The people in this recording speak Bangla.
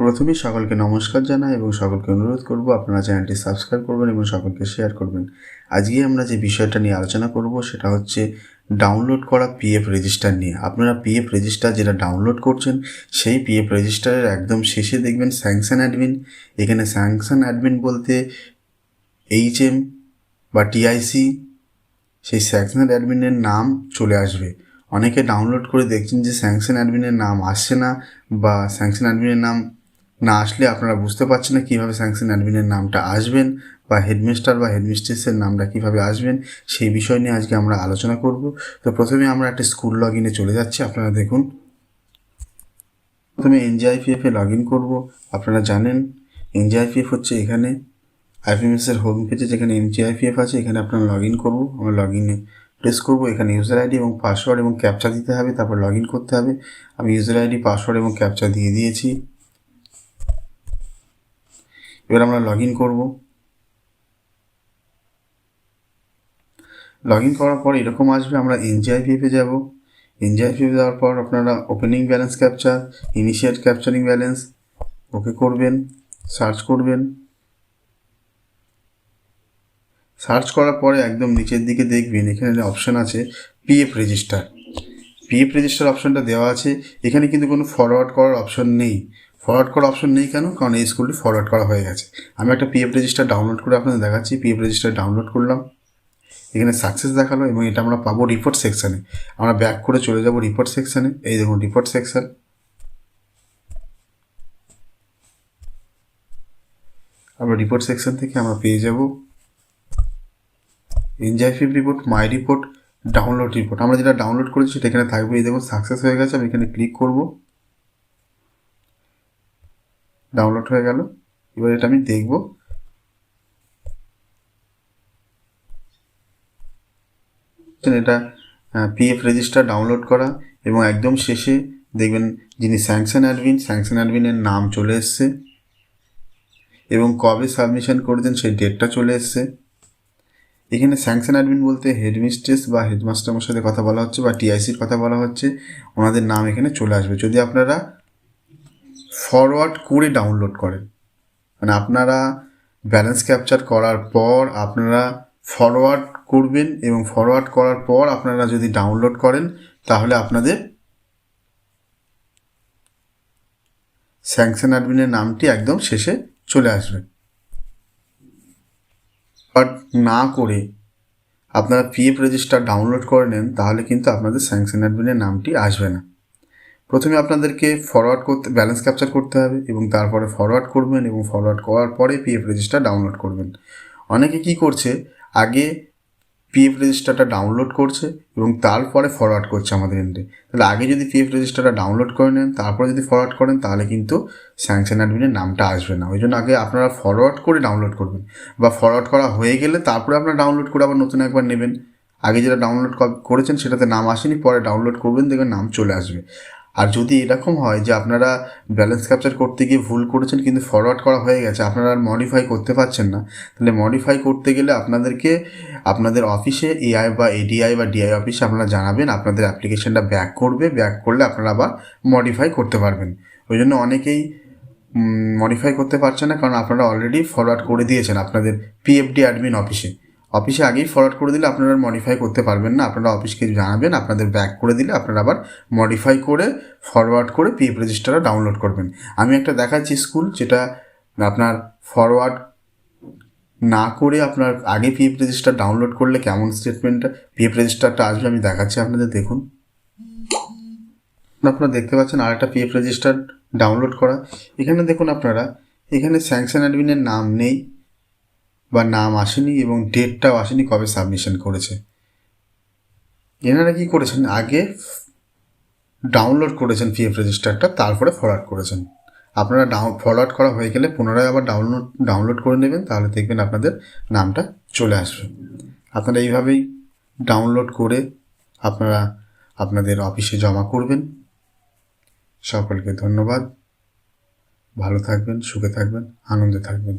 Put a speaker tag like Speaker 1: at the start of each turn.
Speaker 1: প্রথমেই সকলকে নমস্কার জানাই এবং সকলকে অনুরোধ করব আপনারা চ্যানেলটি সাবস্ক্রাইব করবেন এবং সকলকে শেয়ার করবেন। আজকে আমরা যে বিষয়টা নিয়ে আলোচনা করব সেটা হচ্ছে ডাউনলোড করা পিএফ রেজিস্টার নিয়ে। আপনারা পিএফ রেজিস্টার যেটা ডাউনলোড করছেন, সেই পিএফ রেজিস্টারের একদম শেষে দেখবেন স্যাংশন অ্যাডমিন। এখানে স্যাংশন অ্যাডমিন বলতে এইচএম বা টিআইসি, সেই স্যাংশন অ্যাডমিনের নাম চলে আসবে। অনেকে ডাউনলোড করে দেখছেন যে স্যাংশন অ্যাডমিনের নাম আসছে না বা স্যাংশন অ্যাডমিনের নাম না আসলে আপনারা বুঝতে পারছেন না কীভাবে স্যাংশন অ্যাডমিনের নামটা আসবেন বা হেডমিস্টার বা হেডমিস্ট্রেসের নামটা কীভাবে আসবেন, সেই বিষয় নিয়ে আজকে আমরা আলোচনা করব। তো প্রথমে আমরা একটা স্কুল লগ ইনে চলে যাচ্ছি, আপনারা দেখুন। প্রথমে এনজিআইপিএফে লগ ইন করব, আপনারা জানেন এনজিআইপিএফ হচ্ছে এখানে আইপিএমএসের হোম পেজে যেখানে এনজিআইপিএফ আছে, এখানে আপনারা লগ ইন করব, আমরা লগ ইনে প্রেস করব। এখানে ইউজার আইডি এবং পাসওয়ার্ড এবং ক্যাপচা দিতে হবে, তারপর লগ ইন করতে হবে। আমি ইউজার আইডি পাসওয়ার্ড এবং ক্যাপচা দিয়ে দিয়েছি। এবার আমরা লগ ইন করব। লগ ইন করার পর এরকম আসবে, আমরা এনজিআইপিএফে যাব। এনজিআইপিএফে যাওয়ার পর আপনারা opening balance capture initiate capturing balance okay করবেন সার্চ করবেন। সার্চ করার পরে একদম নিচের দিকে দেখবেন, এখানে অপশান আছে পিএফ রেজিস্টার পিএফ রেজিস্টার অপশানটা দেওয়া আছে। এখানে কিন্তু কোনো ফরওয়ার্ড করার অপশন নেই। ফরওয়ার্ড করার অপশন নেই কেন? কারণ এই স্কুলটি ফরওয়ার্ড করা হয়ে গেছে। আমি একটা পিএফ রেজিস্টার ডাউনলোড করে আপনাদের দেখাচ্ছি। পিএফ রেজিস্টার ডাউনলোড করলাম। এখানে সাকসেস দেখাল এবং এটা আমরা পাবো রিপোর্ট সেকশানে আমরা ব্যাক করে চলে যাব রিপোর্ট সেকশানে এই দেখুন রিপোর্ট সেকশান আমরা রিপোর্ট সেকশন থেকে আমরা পেয়ে যাব। এনজাইফিভ report my report download report আমরা যেটা ডাউনলোড করেছি সেটা এখানে থাকবে। এই দেখুন সাকসেস হয়ে গেছে। আমি এখানে ক্লিক করব। ডাউনলোড হয়ে গেল। এবার এটা আমি দেখব। এটা পিএফ রেজিস্টার ডাউনলোড করা এবং একদম শেষে দেখবেন যিনি স্যাংশন অ্যাডমিন স্যাংশন অ্যাডমিনের নাম চলে এসছে এবং কবে সাবমিশন করেছেন সেই ডেটটা চলে এসছে। এখানে স্যাংশন অ্যাডমিন বলতে হেডমিস্ট্রেস বা হেডমাস্টারের সাথে কথা বলা হচ্ছে বা টিআইসির কথা বলা হচ্ছে। ওনাদের নাম এখানে চলে আসবে। যদি আপনারা ফরওয়ার্ড করে ডাউনলোড করেন। মানে আপনারা ব্যালেন্স ক্যাপচার করার পর আপনারা ফরওয়ার্ড করবেন এবং ফরওয়ার্ড করার পর আপনারা যদি ডাউনলোড করেন, তাহলে আপনাদের স্যাংশন অ্যাডমিনের নামটি একদম শেষে চলে আসবে। বাট না করে আপনারা পিএফ রেজিস্টার ডাউনলোড করে নেন, তাহলে কিন্তু আপনাদের স্যাংশন অ্যাডমিনের নামটি আসবে না। প্রথমে আপনাদেরকে ফরওয়ার্ড করতে ব্যালেন্স ক্যাপচার করতে হবে এবং তারপরে ফরওয়ার্ড করবেন এবং ফরওয়ার্ড করার পরে পিএফ রেজিস্টার ডাউনলোড করবেন। অনেকে কি করছে? আগে পিএফ রেজিস্টারটা ডাউনলোড করছে এবং তারপরে ফরওয়ার্ড করছে আমাদের এন্ডে তাহলে আগে যদি পিএফ রেজিস্টারটা ডাউনলোড করে নেন, তারপরে যদি ফরওয়ার্ড করেন, তাহলে কিন্তু স্যাংশন অ্যাডমিনের নামটা আসবে না। ওই জন্য আগে আপনারা ফরওয়ার্ড করে ডাউনলোড করবেন বা ফরওয়ার্ড করা হয়ে গেলে তারপরে আপনারা ডাউনলোড করে আবার নতুন একবার নেবেন। আগে যেটা ডাউনলোড করেছেন সেটাতে নাম আসেনি, পরে ডাউনলোড করবেন, দেখবেন নাম চলে আসবে। আর যদি এরকম হয় যে আপনারা ব্যালেন্স ক্যাপচার করতে গিয়ে ভুল করেছেন কিন্তু ফরওয়ার্ড করা হয়ে গেছে, আপনারা আর মডিফাই করতে পারছেন না, তাহলে মডিফাই করতে গেলে আপনাদেরকে, আপনাদের অফিসে এআই বা এডিআই বা ডিআই অফিসে আপনারা জানাবেন, আপনাদের অ্যাপ্লিকেশনটা ব্যাক করবে ব্যাক করলে আপনারা আবার মডিফাই করতে পারবেন। ওই জন্য অনেকেই মডিফাই করতে পারছে না, কারণ আপনারা অলরেডি ফরওয়ার্ড করে দিয়েছেন আপনাদের পিএফডি অ্যাডমিন অফিসে অফিসে আগেই ফরওয়ার্ড করে দিলে আপনারা মডিফাই করতে পারবেন না। আপনারা অফিসকে জানাবেন, আপনাদের ব্যাক করে দিলে আপনারা আবার মডিফাই করে ফরওয়ার্ড করে পিএফ রেজিস্টারটা ডাউনলোড করবেন। আমি একটা দেখাচ্ছি স্কুল যেটা আপনার ফরওয়ার্ড না করে আপনার আগে পিএফ রেজিস্টার ডাউনলোড করলে কেমন স্টেটমেন্টটা পিএফ রেজিস্টারটা আসবে আমি দেখাচ্ছি আপনাদের, দেখুন। আপনারা দেখতে পাচ্ছেন আর একটা পিএফ রেজিস্টার ডাউনলোড করা। এখানে দেখুন আপনারা, এখানে স্যাংশন অ্যাডমিনের নাম নেই। বা নাম আসেনি এবং ডেটটাও আসেনি কবে সাবমিশন করেছে। এনারা কি করেছেন? আগে ডাউনলোড করেছেন পিএফ রেজিস্টারটা তারপরে ফরওয়ার্ড করেছেন। আপনারা ডাউন ফরওয়ার্ড করা হয়ে গেলে পুনরায় আবার ডাউনলোড ডাউনলোড করে নেবেন, তাহলে দেখবেন আপনাদের নামটা চলে আসবে। আপনারা এইভাবেই ডাউনলোড করে আপনারা আপনাদের অফিসে জমা করবেন। সকলকে ধন্যবাদ। ভালো থাকবেন, সুখে থাকবেন, আনন্দে থাকবেন।